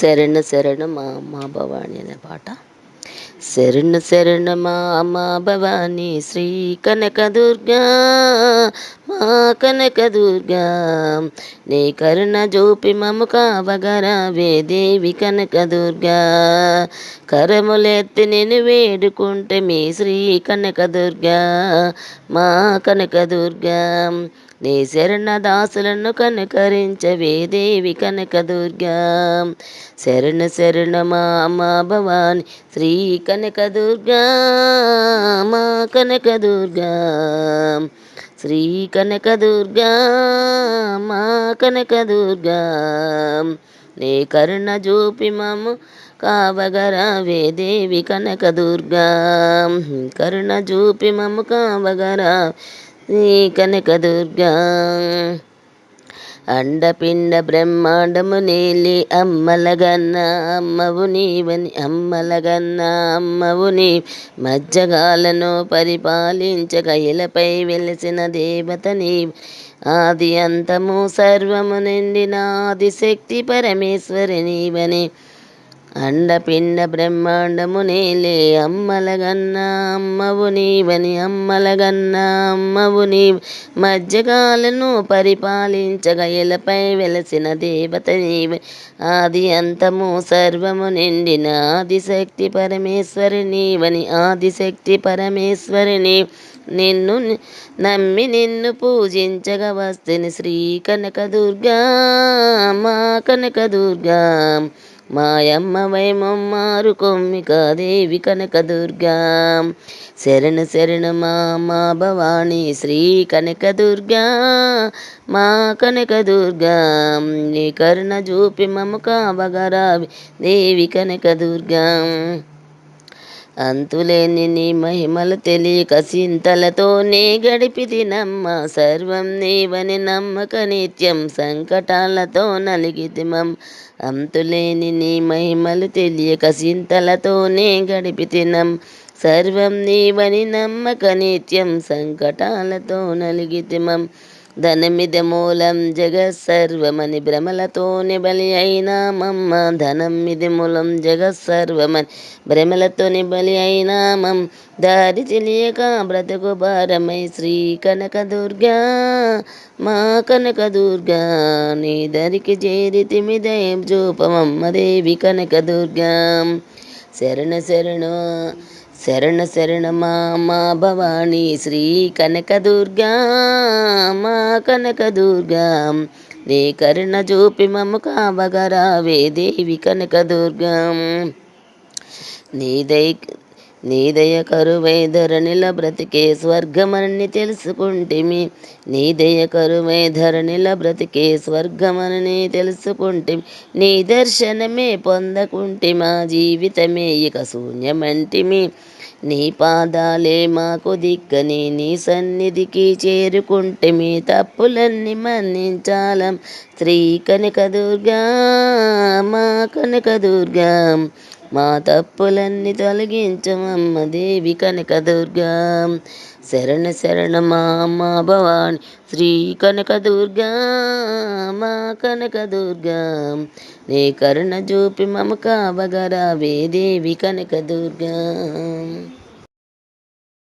శరణ శరణ మా అమ్మ భవాని అనే పాట. శరణ శరణ మా అమ్మ భవాని శ్రీ కనక దుర్గా మా కనకదుర్గా. నీ కరుణ జోపి మము కావగరావే దేవి కనక దుర్గా కరములెత్తి నేను వేడుకుంటే మీ శ్రీ కనక దుర్గా మా కనకదుర్గా. నీ శరణ దాసులను కనకరించవే దేవి కనకదుర్గా. శరణ శరణ మామా భవాని శ్రీ కనక దుర్గా మా కనకదుర్గా. శ్రీ కనకదుర్గా మా కనకదుర్గా. నీ కరుణ చూపి మము కావగరావే దేవి కనకదుర్గా. కరుణ చూపి మము కావగరా శ్రీ కనక దుర్గా అండపిండ బ్రహ్మాండము నీలి అమ్మలగన్న అమ్మవు నీవని అమ్మలగన్న అమ్మవు నీ మజ్జగాలను పరిపాలించక ఇలపై వెలిసిన దేవత నీ ఆది అంతము సర్వము నిండిన ఆదిశక్తి పరమేశ్వరి నీవని అండపిండ బ్రహ్మాండము నీలే అమ్మలగన్నా అమ్మవు నీవని అమ్మలగన్నా అమ్మవు నీ మధ్యకాలను పరిపాలించగ ఎలపై వెలసిన దేవత నీవ. ఆది అంతము సర్వము నిండిన ఆదిశక్తి పరమేశ్వరి నీవని ఆదిశక్తి పరమేశ్వరిని నిన్ను నమ్మి నిన్ను పూజించగ వస్తుని శ్రీ కనక దుర్గా మా కనక మాయమ్మ వైమమ్మారు కొమ్మిక దేవి కనక శరణ శరణ మా మా భవానీ శ్రీ కనక దుర్గా మా కనకదుర్గా. నీ కరుణ చూపి మము కావగరావి దేవి కనకదుర్గా. అంతులేని నీ మహిమలు తెలియక చింతలతోనే గడిపితినమ్మ సర్వం నీవని నమ్మక నిత్యం సంకటాలతో నలిగితిమం అంతులేని నీ మహిమలు తెలియక చింతలతోనే గడిపితినం సర్వం నీవని నమ్మక నిత్యం సంకటాలతో నలిగితిమం ధనమిదమూలం మూలం సర్వమని భ్రమలతోని బలి అయినామమ్మ ధనం మూలం జగత్సర్వమని భ్రమలతోని బలి అయినామం దారి తెలియక బ్రతుకు భారమై శ్రీ కనక దుర్గా మా కనకదుర్గా నీ దరికి చేరితిమి దయం చూపమమ్మ దేవి కనకదుర్గా శరణ శరణు శరణ శరణ మా మా భవాని శ్రీ కనకదుర్గా మా కనకదుర్గా నీ కరుణ చూపి మమ్మ కావగరావే దేవి కనక నీ దై నీదయ కరువై ధరణిల బ్రతికే స్వర్గమనని తెలుసుకుంటిమి. నీదయ కరువై ధరణిల బ్రతికే స్వర్గమనని తెలుసుకుంటిమి. నీ దర్శనమే పొందకుంటి మా జీవితమే ఇక శూన్యమంటిమి. నీ పాదాలే మాకు దిక్కని నీ సన్నిధికి చేరుకుంటే మీ తప్పులన్నీ మన్నించాలం. శ్రీ కనక దుర్గా కనకదుర్గా. మా తప్పులన్నీ తొలగించమమ్మ దేవి కనకదుర్గా. శరణ శరణ మా అమ్మ భవాని శ్రీ కనకదుర్గా. మా కనకదుర్గా. నీ కరుణ చూపి మమ కావగరావే దేవి కనకదుర్గా.